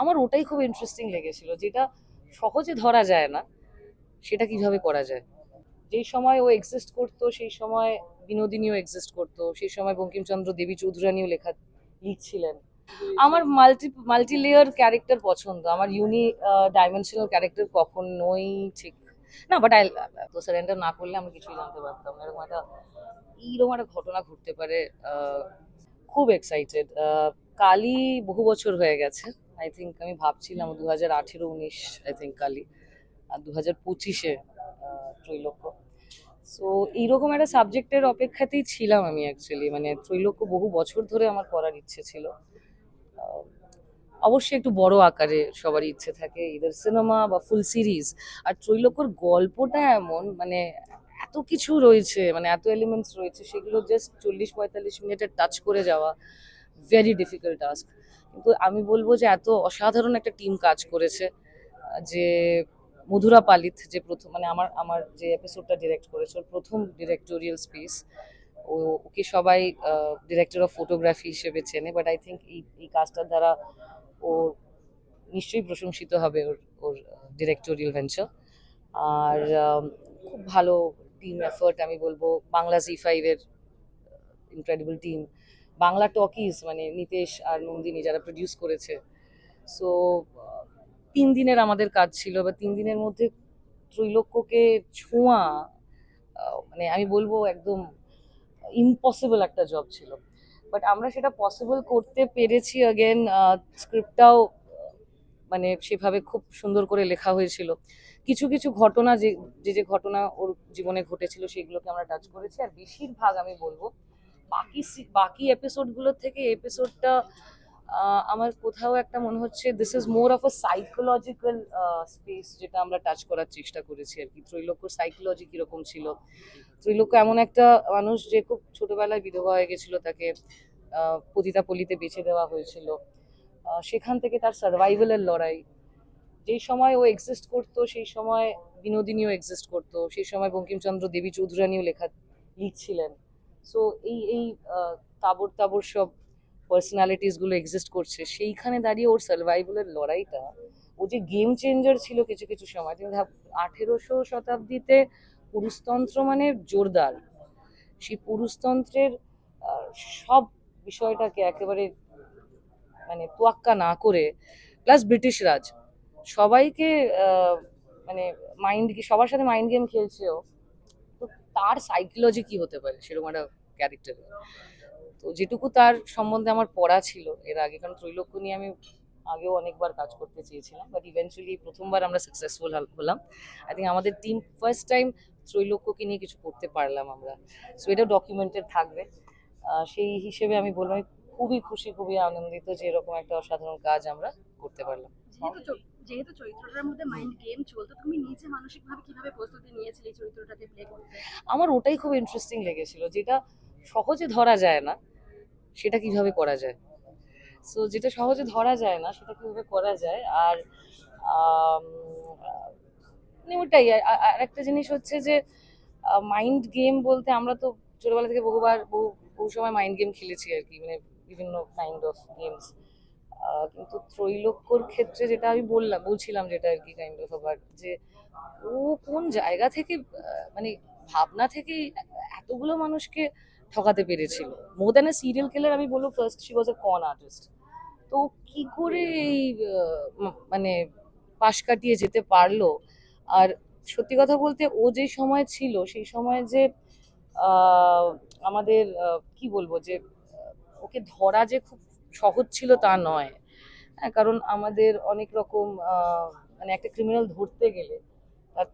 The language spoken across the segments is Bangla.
আমার ওটাই খুব ইন্টারেস্টিং লেগেছিল, যেটা সহজে ধরা যায় না, সেটা কীভাবে করা যায়? যেই সময় ও এক্সিস্ট করতো, সেই সময় বিনোদিনীও এক্সিস্ট করতো, সেই সময় বঙ্কিমচন্দ্র দেবী চৌধুরানীও লেখা, লিখছিলেন। আমার মাল্টি মাল্টি লেয়ার ক্যারেক্টার পছন্দ, আমার ইউনি ডাইমেনশনাল ক্যারেক্টার কখনোই ঠিক, না বাট আই তো সারেন্ডার না করলে আমি কিছুই জানতে পারতাম এরকম একটা, এইরকম একটা ঘটনা ঘটতে পারে খুব এক্সাইটেড কালি বহু বছর হয়ে গেছে। আই থিঙ্ক আমি ভাবছিলাম দু হাজার আঠেরো উনিশ আই থিঙ্ক কালি আর দু হাজার পঁচিশে ত্রৈলোক্য। সো এইরকম একটা সাবজেক্টের অপেক্ষাতেই ছিলাম আমি অ্যাকচুয়ালি মানে ত্রৈলোক্য বহু বছর ধরে আমার করার ইচ্ছে ছিল। অবশ্যই একটু বড় আকারে সবারই ইচ্ছে থাকে ইদার সিনেমা বা ফুল সিরিজ আর ত্রৈলোক্যর গল্পটা এমন মানে এত কিছু রয়েছে মানে এত এলিমেন্টস রয়েছে, সেগুলো জাস্ট চল্লিশ পঁয়তাল্লিশ মিনিটের টাচ করে যাওয়া ভেরি ডিফিকাল্ট টাস্ক কিন্তু আমি বলব যে এত অসাধারণ একটা টিম কাজ করেছে, যে মধুরা পালিত যে প্রথম মানে আমার আমার যে এপিসোডটা ডিরেক্ট করেছে, ওর প্রথম ডিরেক্টোরিয়াল স্পেস ও, ওকে সবাই ডিরেক্টর অফ ফটোগ্রাফি হিসেবে চেনে বাট আই থিঙ্ক এই এই কাজটার দ্বারা ও নিশ্চয়ই প্রশংসিত হবে ওর ওর ডিরেক্টোরিয়াল ভেঞ্চার আর খুব ভালো টিম এফার্ট আমি বলব, বাংলা জি ফাইভের ইনক্রেডিবল টিম বাংলা টকিজ মানে নিতেশ আর নন্দিনী যারা প্রডিউস করেছে। সো তিন দিনের আমাদের কাজ ছিল বা তিন দিনের মধ্যে ত্রৈলোক্যকে ছোঁয়া মানে আমি বলব একদম ইম্পসিবল একটা জব ছিল। বাট আমরা সেটা পসিবল করতে পেরেছি অ্যাগেন স্ক্রিপ্টটাও মানে সেভাবে খুব সুন্দর করে লেখা হয়েছিল। কিছু কিছু ঘটনা যে যে যে ঘটনা ওর জীবনে ঘটেছিল সেগুলোকে আমরা টাচ করেছি। আর বেশিরভাগ আমি বলব, বাকি বাকি এপিসোডগুলোর থেকে এপিসোডটা আমার কোথাও একটা মনে হচ্ছে this is more of a psychological space যেটা আমরা টাচ করার চেষ্টা করেছি আর কি। ত্রৈলোক্যর সাইকোলজি কীরকম ছিল? ত্রৈলোক্য এমন একটা মানুষ যে খুব ছোটবেলায় বিধবা হয়ে গেছিল, তাকে পতিতাপল্লীতে বেছে দেওয়া হয়েছিল। সেখান থেকে তার সার্ভাইভালের লড়াই। যেই সময় ও এক্সিস্ট করতো, সেই সময় বিনোদিনীও এক্সিস্ট করতো। সেই সময় বঙ্কিমচন্দ্র দেবী চৌধুরানীও লেখা, লিখছিলেন। সো এই এই তাবর তাবর সব পার্সোনালিটিসগুলো এক্সিস্ট করছে। সেইখানে দাঁড়িয়ে ওর সার্ভাইভালের লড়াইটা, ও যে গেম চেঞ্জার ছিল কিছু কিছু সময় ভাব, আঠেরোশো শতাব্দীতে পুরুষতন্ত্র মানে জোরদার। সেই পুরুষতন্ত্রের সব বিষয়টাকে একেবারে মানে তোয়াক্কা না করে প্লাস ব্রিটিশ রাজ, সবাইকে মানে মাইন্ড কি সবার সাথে মাইন্ড গেম খেলছেও, তো তার সাইকোলজি কি হতে পারে সেরকম একটা ক্যারেক্টার তো যেটুকু তার সম্বন্ধে আমার পড়া ছিল, এর আগে, কারণ ত্রৈলোক্য নিয়ে আমি আগেও অনেকবার কাজ করতে চেয়েছিলাম বাট ইভেন্চুয়ালি প্রথমবার আমরা সাকসেসফুল হলাম। আই থিঙ্ক আমাদের টিম ফার্স্ট টাইম ত্রৈলোক্যকে নিয়ে কিছু করতে পারলাম আমরা। সো এটা ডকুমেন্টেড থাকবে। সেই হিসেবে আমি বলব আমি খুবই খুশি খুবই আনন্দিত যে এরকম একটা অসাধারণ কাজ আমরা করতে পারলাম। যেহেতু চরিত্রটার মধ্যে মাইন্ড গেম চলতো তুমি নিজে মানসিকভাবে কীভাবে প্রস্তুতি নিয়েছিলে চরিত্রটাকে প্লে করতে? আমার ওটাই খুব ইন্টারেস্টিং লেগেছিল যেটা সহজে ধরা যায় না সেটা কীভাবে করা যায়? সো যেটা সহজে ধরা যায় না সেটা কীভাবে করা যায়? আর মানে ওটাই আর একটা জিনিস হচ্ছে যে মাইন্ড গেম বলতে আমরা তো ছোটবেলা থেকে বহুবার বহু বহু সময় মাইন্ড গেম খেলেছি আর কি মানে বিভিন্ন কাইন্ড অফ গেমস কিন্তু ত্রৈলোক্যর ক্ষেত্রে যেটা আমি বললাম, বলছিলাম যেটা আর কি কাইন্ড অফ আবার যে ও কোন জায়গা থেকে মানে ভাবনা থেকেই এতগুলো মানুষকে ঠকাতে পেরেছিল। More than a serial killer আমি বলব ফার্স্ট শি ওয়াজ এ কন আর্টিস্ট তো কি করে এই মানে পাশ কাটিয়ে যেতে পারল? আর সত্যি কথা বলতে ও যে সময় ছিল, সেই সময় যে আমাদের কি বলব যে ওকে ধরা যে খুব সহজ ছিল তা নয়। হ্যাঁ কারণ আমাদের অনেক রকম মানে একটা ক্রিমিনাল ধরতে গেলে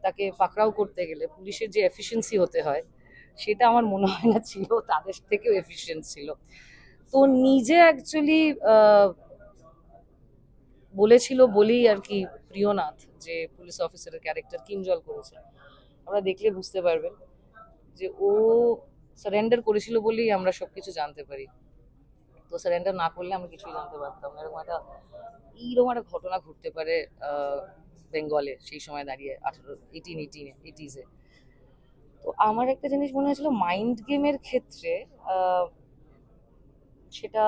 তাকে পাকড়াও করতে গেলে পুলিশের যে এফিসিয়েন্সি হতে হয়, সেটা আমার মনে হয় না ছিল, তাদের থেকেও এফিসিয়েন্ট ছিল। তো নিজে অ্যাকচুয়ালি বলেছিল বলেই আর কি প্রিয়নাথ যে পুলিশ অফিসারের ক্যারেক্টার কিঞ্জল করেছে। আমরা দেখলে বুঝতে পারবেন যে ও সারেন্ডার করেছিল বলেই আমরা সবকিছু জানতে পারি। তো সারেন্ডার না করলে আমরা কিছুই জানতে পারতাম এরকম একটা, এইরকম একটা ঘটনা ঘটতে পারে বেঙ্গলে সেই সময় দাঁড়িয়ে, আঠারো এইটিন এইটিনে এইটিজে তো আমার একটা জিনিস মনে হয়েছিল মাইন্ড গেমের ক্ষেত্রে সেটা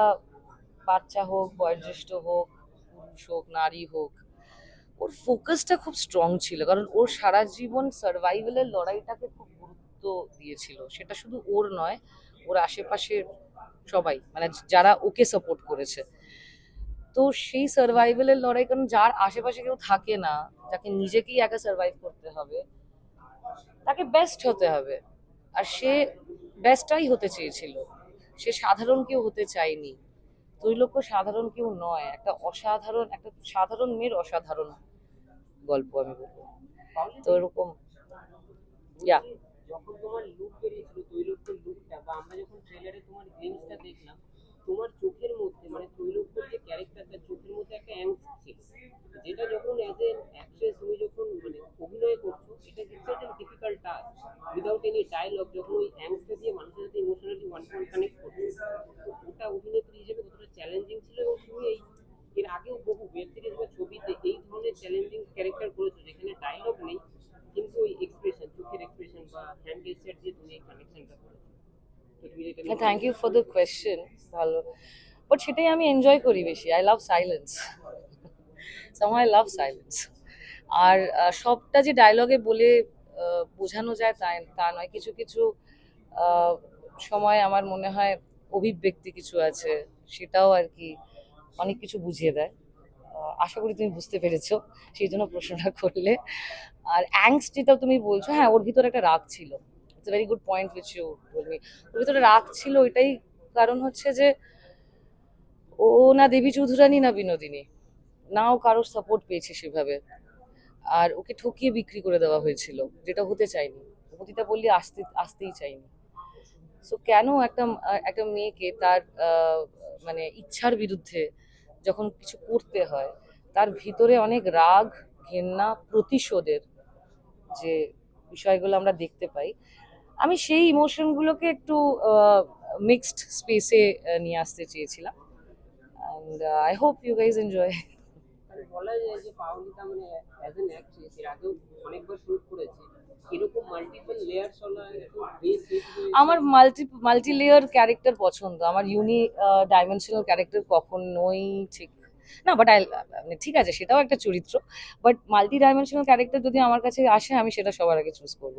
বাচ্চা হোক, বয়োজ্যেষ্ঠ হোক, পুরুষ হোক, নারী হোক, ওর ফোকাসটা খুব স্ট্রং ছিল। কারণ ওর সারা জীবন সার্ভাইভালের লড়াইটাকে খুব গুরুত্ব দিয়েছিল। সেটা শুধু ওর নয়, ওর আশেপাশের সবাই মানে যারা ওকে সাপোর্ট করেছে। তো সেই সার্ভাইভালের লড়াই কারণ যার আশেপাশে কেউ থাকে না যাকে নিজেকেই একা সার্ভাইভ করতে হবে তাকে বেস্ট হতে হবে। আর সে বেস্টটাই হতে চেয়েছিল। সে সাধারণ কেউ হতে চায়নি। ত্রৈলোক্য সাধারণ কেউ নয় একটা অসাধারণ একটা সাধারণ মেয়ের অসাধারণ গল্প আমি বলব। তো এরকম ইয়া যখন তোমার লুক বেরিয়েছিল, তৈলক্যের লুকটা বা আমরা যখন ট্রেলারে তোমার গেমসটা দেখলাম, তোমার চোখের মধ্যে মানে তৈলক্যর যে ক্যারেক্টারটা চোখের মধ্যে একটা অ্যাংস ছিল। যেটা যখন অ্যাজ এ অ্যাক্ট্রেস তুমি যখন মানে অভিনয় করছ, এটা ইটস একটা difficult task without any dialogue যখন ওই অ্যাংসটা দিয়ে মানুষের সাথে ইমোশনালি ওয়ান পয়েন্ট কানেক্ট করছ ওটা অভিনেত্রী হিসেবে কতটা চ্যালেঞ্জিং ছিল? এবং তুমি এই, এর আগেও বহু ওয়েব সিরিজ বা ছবিতে এই ধরনের চ্যালেঞ্জিং ক্যারেক্টার করেছ যেখানে ডায়লগ নেই কিন্তু ওই এক্সপ্রেশন চোখের এক্সপ্রেশন তুমি কানেকশনটা করেছ thank you for the question ভালো বাট সেটাই আমি এনজয় করি বেশি I love silence some I love silence আর সবটা যে ডায়লগে বলে বোঝানো যায় তাই তা নয়। কিছু কিছু সময় আমার মনে হয় অভিব্যক্তি কিছু আছে সেটাও আর কি অনেক কিছু বুঝিয়ে দেয়। আশা করি তুমি বুঝতে পেরেছ সেই জন্য প্রশ্নটা করলে। আর অ্যাংস যেটা তুমি বলছো হ্যাঁ ওর ভিতরে একটা রাগ ছিল। It's very good point which you বলবি ওর ভিতরে রাগ ছিল ওইটাই কারণ হচ্ছে যে ও না দেবী চৌধুরানী না বিনোদিনী। নাও কারোর সাপোর্ট পেয়েছে সেভাবে। আর ওকে ঠকিয়ে বিক্রি করে দেওয়া হয়েছিল, যেটা হতে চাইনি অতীতা বললি আসতে, আসতেই চাইনি সো কেন একটা একটা মেয়েকে তার মানে ইচ্ছার বিরুদ্ধে যখন কিছু করতে হয়, তার ভিতরে অনেক রাগ, ঘেন্না, প্রতিশোধের যে বিষয়গুলো আমরা দেখতে পাই আমি সেই ইমোশনগুলোকে একটু মিক্সড স্পেসে নিয়ে আসতে চেয়েছিলাম। And I hope you guys enjoy বলা যায় যে পাওলিতা মানে অ্যাজ এন অ্যাক্ট্রেস এর আগেও অনেকবার শুট করেছে এরকম মাল্টিপল লেয়ারস ওলা একটু বেস আমার মাল্টি মাল্টি লেয়ার ক্যারেক্টার পছন্দ। আমার ইউনি ডাইমেনশনাল ক্যারেক্টার কখনোই ঠিক না বাট আই মানে ঠিক আছে সেটাও একটা চরিত্র। বাট মাল্টি ডাইমেনশনাল ক্যারেক্টার যদি আমার কাছে আসে আমি সেটা সবার আগে চুজ করব।